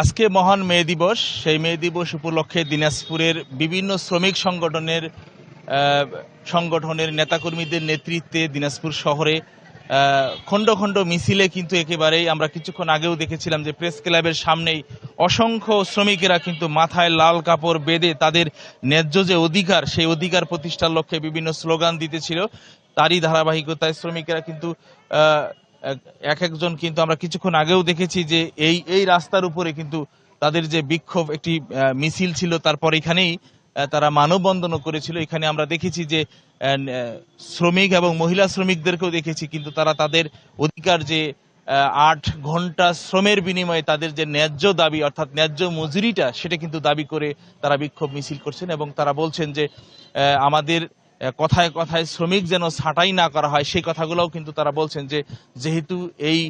আজকে মহান মে দিবস। সেই মে দিবস উপলক্ষে দিনাজপুরের বিভিন্ন শ্রমিক সংগঠনের সংগঠনের নেতাকর্মীদের নেতৃত্বে দিনাজপুর শহরে খণ্ড খণ্ড মিছিলে কিন্তু একেবারেই আমরা কিছুক্ষণ আগেও দেখেছিলাম যে প্রেস ক্লাবের সামনেই অসংখ্য শ্রমিকেরা কিন্তু মাথায় লাল কাপড় বেঁধে তাদের ন্যায্য যে অধিকার, সেই অধিকার প্রতিষ্ঠার লক্ষ্যে বিভিন্ন স্লোগান দিতেছিল। তারই ধারাবাহিকতায় শ্রমিকেরা কিন্তু এক একজন কিন্তু আমরা কিছুক্ষণ আগেও দেখেছি যে এই এই রাস্তার উপরে কিন্তু তাদের যে বিক্ষোভ, একটি মিছিল ছিল, তারপর এখানেই তারা মানববন্ধনও করেছিল। এখানে আমরা দেখেছি যে শ্রমিক এবং মহিলা শ্রমিকদেরকেও দেখেছি, কিন্তু তারা তাদের অধিকার যে আট ঘণ্টা শ্রমের বিনিময়ে তাদের যে ন্যায্য দাবি, অর্থাৎ ন্যায্য মজুরিটা, সেটা কিন্তু দাবি করে তারা বিক্ষোভ মিছিল করছেন এবং তারা বলছেন যে আমাদের কথায় কথায় শ্রমিক যেন ছাঁটাই না করা হয়, সেই কথাগুলোও কিন্তু তারা বলছেন যে, যেহেতু এই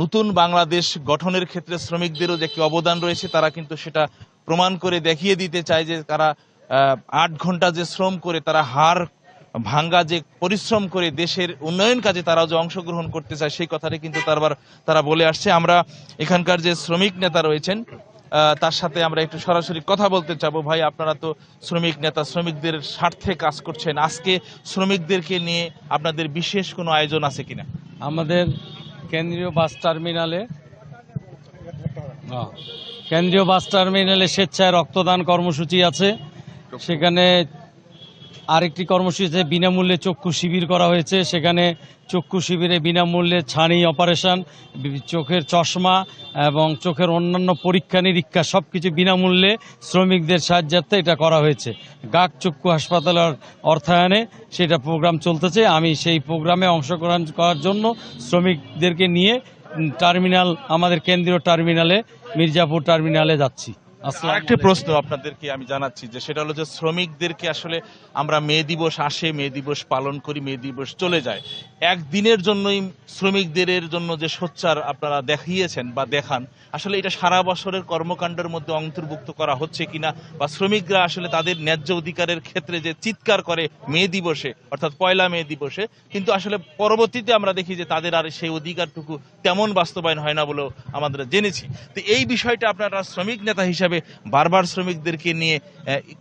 নতুন বাংলাদেশ গঠনের ক্ষেত্রে শ্রমিকদেরও যে কি অবদান রয়েছে, তারা কিন্তু সেটা প্রমাণ করে দেখিয়ে দিতে চায় যে, তারা আট ঘণ্টা যে শ্রম করে, তারা হার ভাঙ্গা যে পরিশ্রম করে দেশের উন্নয়ন কাজে তারাও যে অংশগ্রহণ করতে চায়, সেই কথাটা কিন্তু তারবার তারা বলে আসছে। আমরা এখানকার যে শ্রমিক নেতা রয়েছেন তার সাথে আমরা একটু সরাসরি কথা বলতে চাব। ভাই, আপনারা তো শ্রমিক নেতা, শ্রমিকদের স্বার্থে কাজ করছেন। আজকে শ্রমিকদেরকে নিয়ে আপনাদের বিশেষ কোনো আয়োজন আছে কিনা? আমাদের কেন্দ্রীয় বাস টার্মিনালে কেন্দ্রীয় বাস টার্মিনালে স্বেচ্ছায় রক্তদান কর্মসূচি আছে। সেখানে আরেকটি কর্মসূচিতে বিনামূল্যে চক্ষু শিবির করা হয়েছে। সেখানে চক্ষু শিবিরে বিনামূল্যে ছানি অপারেশন চোখের চশমা এবং চোখের অন্যান্য পরীক্ষা নিরীক্ষা সব কিছু বিনামূল্যে শ্রমিকদের সাহায্যার্থে এটা করা হয়েছে। গাক চক্ষু হাসপাতালের অর্থায়নে সেটা প্রোগ্রাম চলতেছে। আমি সেই প্রোগ্রামে অংশগ্রহণ করার জন্য শ্রমিকদেরকে নিয়ে টার্মিনাল, আমাদের কেন্দ্রীয় টার্মিনালে, মির্জাপুর টার্মিনালে যাচ্ছি। আরেকটি প্রশ্ন আপনাদেরকে আমি জানাচ্ছি যে সেটা হলো যে শ্রমিকদেরকে আসলে আমরা মে দিবস আসে মে দিবস পালন করি মে দিবস চলে যায়। একদিনের জন্যই শ্রমিকদের জন্য যে সোচ্চার আপনারা দেখিয়েছেন বা দেখান আসলে এটা সারা বছরের কর্মকাণ্ডের মধ্যে অন্তর্ভুক্ত করা হচ্ছে কিনা বা শ্রমিকরা আসলে তাদের ন্যায্য অধিকারের ক্ষেত্রে যে চিৎকার করে মে দিবসে অর্থাৎ পয়লা মে দিবসে কিন্তু আসলে পরবর্তীতে আমরা দেখি যে তাদের আর সেই অধিকারটুকু তেমন বাস্তবায়ন হয় না বলেও আমাদের জেনেছি। তো এই বিষয়টা আপনারা শ্রমিক নেতা হিসাবে বারবার শ্রমিকদেরকে নিয়ে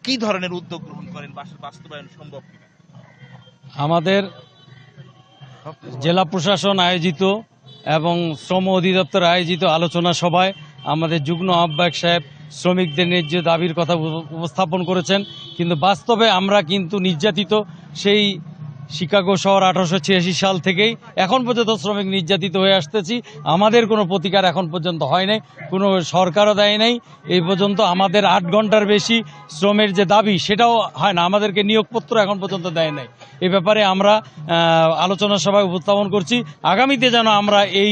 কি ধরনের উদ্যোগ গ্রহণ করেন বাস্তবায়ন সম্ভব আমাদের জেলা প্রশাসন আয়োজিত এবং শ্রম অধিদপ্তর আয়োজিত আলোচনা সভায় আমাদের যুগ্ম আহ্বায়ক সাহেব শ্রমিকদের ন্যায্য দাবির কথা উপ- উপস্থাপন করেছেন। কিন্তু বাস্তবে আমরা কিন্তু নির্যাতিত সেই শিকাগো শহর আঠারোশো ছিয়াশি সাল থেকেই এখন পর্যন্ত শ্রমিক নির্যাতিত হয়ে আসতেছি। আমাদের কোনো প্রতিকার এখন পর্যন্ত হয় নাই, কোনো সরকারও দেয় নাই। এই পর্যন্ত আমাদের আট ঘণ্টার বেশি শ্রমের যে দাবি, সেটাও হয় না। আমাদেরকে নিয়োগপত্র এখন পর্যন্ত দেয় নাই। এই ব্যাপারে আমরা আলোচনা সভায় উপস্থাপন করছি। আগামীতে যেন আমরা এই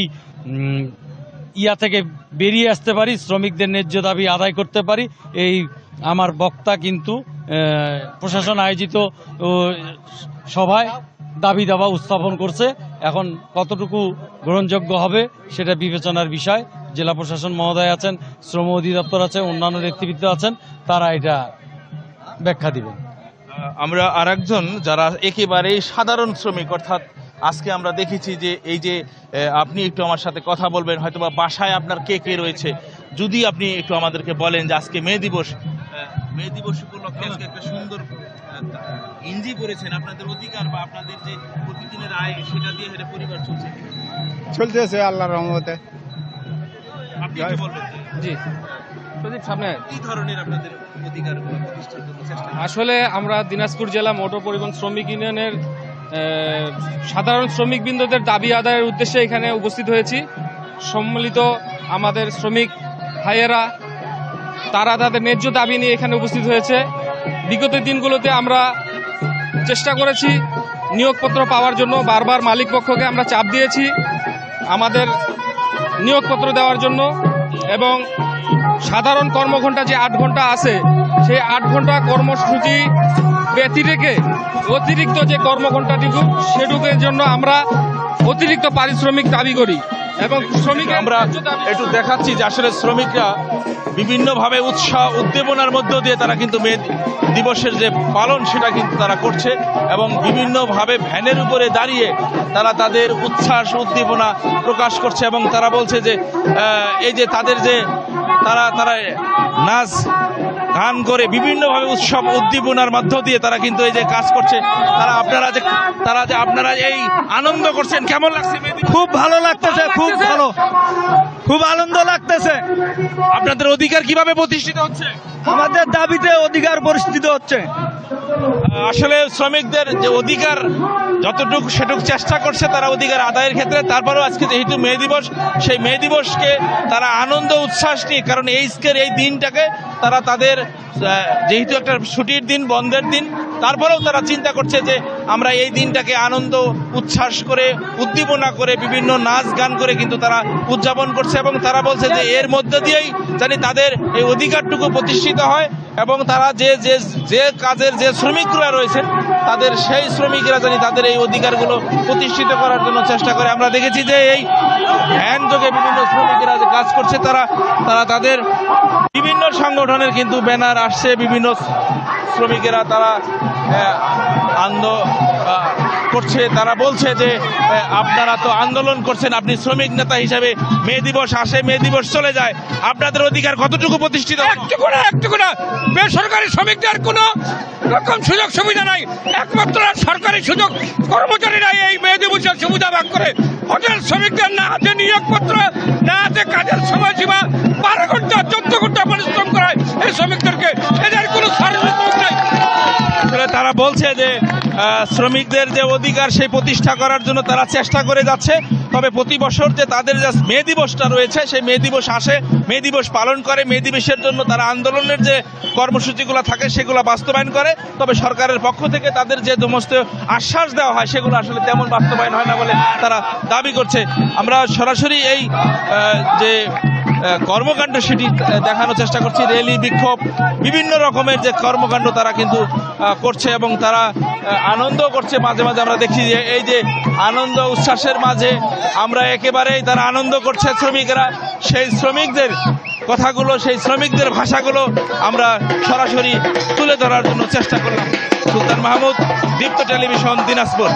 ইয়া থেকে বেরিয়ে আসতে পারি, শ্রমিকদের ন্যায্য দাবি আদায় করতে পারি। এই আমার বক্তা কিন্তু প্রশাসন আয়োজিত সভায় দাবি দাবা উত্থাপন করছে। এখন কতটুকু গ্রহণযোগ্য হবে সেটা বিবেচনার বিষয়। জেলা প্রশাসন মহোদয় আছেন, শ্রম অধিদপ্তর আছে, অন্যান্য নেতৃবৃন্দ আছেন, তারা এটা ব্যাখ্যা দিবেন। আমরা আরেকজন যারা একেবারেই সাধারণ শ্রমিক, অর্থাৎ আজকে আমরা দেখেছি যে এই যে আপনি একটু আমার সাথে কথা বলবেন হয়তো বা বাসায় আপনার কে কে রয়েছে। যদি আপনি একটু আমাদেরকে বলেন যে আজকে মে দিবস মে দিবস উপলক্ষে আজকে একটা সুন্দর ইঞ্জি পড়েছেন আপনাদের অধিকার বা আপনাদের যে প্রতিদিনের আয় সেটা দিয়ে হেরে পরিবার চলছে। চলতেছে আল্লাহর রহমতে। আপনি কি বলবেন জি। প্রদীপ সামনে। কি ধরনের আপনাদের অধিকার প্রতিষ্ঠার জন্য চেষ্টা আসলে আমরা দিনাজপুর জেলা মোটর পরিবহন শ্রমিক ইউনিয়নের সাধারণ শ্রমিকবৃন্দদের দাবি আদায়ের উদ্দেশ্যে এখানে উপস্থিত হয়েছি। সম্মিলিত আমাদের শ্রমিক ভাইয়েরা তারা তাদের ন্যায্য দাবি নিয়ে এখানে উপস্থিত হয়েছে। বিগত দিনগুলোতে আমরা চেষ্টা করেছি নিয়োগপত্র পাওয়ার জন্য। বারবার মালিক পক্ষকে আমরা চাপ দিয়েছি আমাদের নিয়োগপত্র দেওয়ার জন্য এবং সাধারণ কর্মঘণ্টা যে আট ঘণ্টা আছে, সেই আট ঘণ্টা কর্মসূচি ব্যতি রেখে অতিরিক্ত যে কর্মঘণ্টাটুকু সেটুকুর জন্য আমরা অতিরিক্ত পারিশ্রমিক দাবি করি। এবং শ্রমিক আমরা একটু দেখাচ্ছি যে আসলে শ্রমিকরা বিভিন্নভাবে উৎসাহ উদ্দীপনার মধ্য দিয়ে তারা কিন্তু মে দিবসের যে পালন সেটা কিন্তু তারা করছে এবং বিভিন্নভাবে ভ্যানের উপরে দাঁড়িয়ে তারা তাদের উচ্ছ্বাস উদ্দীপনা প্রকাশ করছে এবং তারা বলছে যে এই যে তাদের যে তারা তারা নাচ গান করে বিভিন্নভাবে উৎসব উদ্দীপনার মধ্য দিয়ে তারা কিন্তু এই যে কাজ করছে। তারা আপনারা যে তারা যে আপনারা এই আনন্দ করছেন কেমন লাগছে? খুব ভালো লাগতেছে খুব ভালো। খুব আনন্দ লাগতেছে। আপনাদের অধিকার কীভাবে প্রতিষ্ঠিত হচ্ছে? আমাদের দাবিতে অধিকার পরিস্থিতি হচ্ছে। আসলে শ্রমিকদের যে অধিকার যতটুকু সেটুকু চেষ্টা করছে তারা অধিকার আদায়ের ক্ষেত্রে, তারপরেও আজকে যেহেতু মে দিবস, সেই মে দিবসকে তারা আনন্দ, উচ্ছ্বাস নিয়ে, কারণ এইজকের এই দিনটাকে তারা তাদের যেহেতু একটা ছুটির দিন, বন্ধের দিন তারপরেও তারা চিন্তা করছে যে আমরা এই দিনটাকে আনন্দ, উচ্ছ্বাস করে, উদ্দীপনা করে, বিভিন্ন নাচ গান করে কিন্তু তারা উদযাপন করছে এবং তারা বলছে যে এর মধ্যে দিয়েই জানি তাদের এই অধিকারটুকু প্রতিষ্ঠিত হয় এবং তারা যে যে যে কাজের যে শ্রমিকরা রয়েছেন তাদের সেই শ্রমিকরা জানি তাদের এই অধিকারগুলো প্রতিষ্ঠিত করার জন্য চেষ্টা করে। আমরা দেখেছি যে এই ভ্যান যোগে বিভিন্ন শ্রমিকরা যে কাজ করছে, তারা তারা তাদের বিভিন্ন সংগঠনের কিন্তু ব্যানার আসছে। বিভিন্ন শ্রমিকেরা তারা আন্দ করছে। তারা বলছে যে আপনারা তো আন্দোলন করছেন, আপনি শ্রমিক নেতা হিসাবে মে দিবস আসে, মে দিবস চলে যায়। আপনাদের অধিকার কতটুকু প্রতিষ্ঠিত? একটুকু না একটুকু না। বেসরকারি শ্রমিকদের কোনো রকম সুযোগ সুবিধা নাই। একমাত্র সরকারি সুযোগ কর্মচারীরাই এই মেয়ে দিবসের সুবিধা ভাগ করে। হোটেল শ্রমিকদের না হাতে নিয়োগপত্র, না হাতে কাজের সময়সীমা, বারো ঘণ্টা, চোদ্দ শ্রমিকদেরকে এদের কোনো নাই। তারা বলছে যে শ্রমিকদের যে অধিকার সেই প্রতিষ্ঠা করার জন্য তারা চেষ্টা করে যাচ্ছে। তবে প্রতি বছর যে তাদের যে মে দিবসটা রয়েছে, সেই মে দিবস আসে। মে দিবস পালন করে, মে দিবসের জন্য তারা আন্দোলনের যে কর্মসূচিগুলো থাকে সেগুলো বাস্তবায়ন করে। তবে সরকারের পক্ষ থেকে তাদের যে সমস্ত আশ্বাস দেওয়া হয়, সেগুলো আসলে তেমন বাস্তবায়ন হয় না বলে তারা দাবি করছে। আমরা সরাসরি এই যে কর্মকাণ্ড সেটি দেখানোর চেষ্টা করছি। র্যালি বিক্ষোভ, বিভিন্ন রকমের যে কর্মকাণ্ড তারা কিন্তু করছে এবং তারা আনন্দ করছে। মাঝে মাঝে আমরা দেখি যে এই যে আনন্দ উচ্ছ্বাসের মাঝে আমরা একেবারেই তারা আনন্দ করছে শ্রমিকরা। সেই শ্রমিকদের কথাগুলো, সেই শ্রমিকদের ভাষাগুলো আমরা সরাসরি তুলে ধরার জন্য চেষ্টা করলাম। সুলতান মাহমুদ, দীপ্ত টেলিভিশন, দিনাজপুর।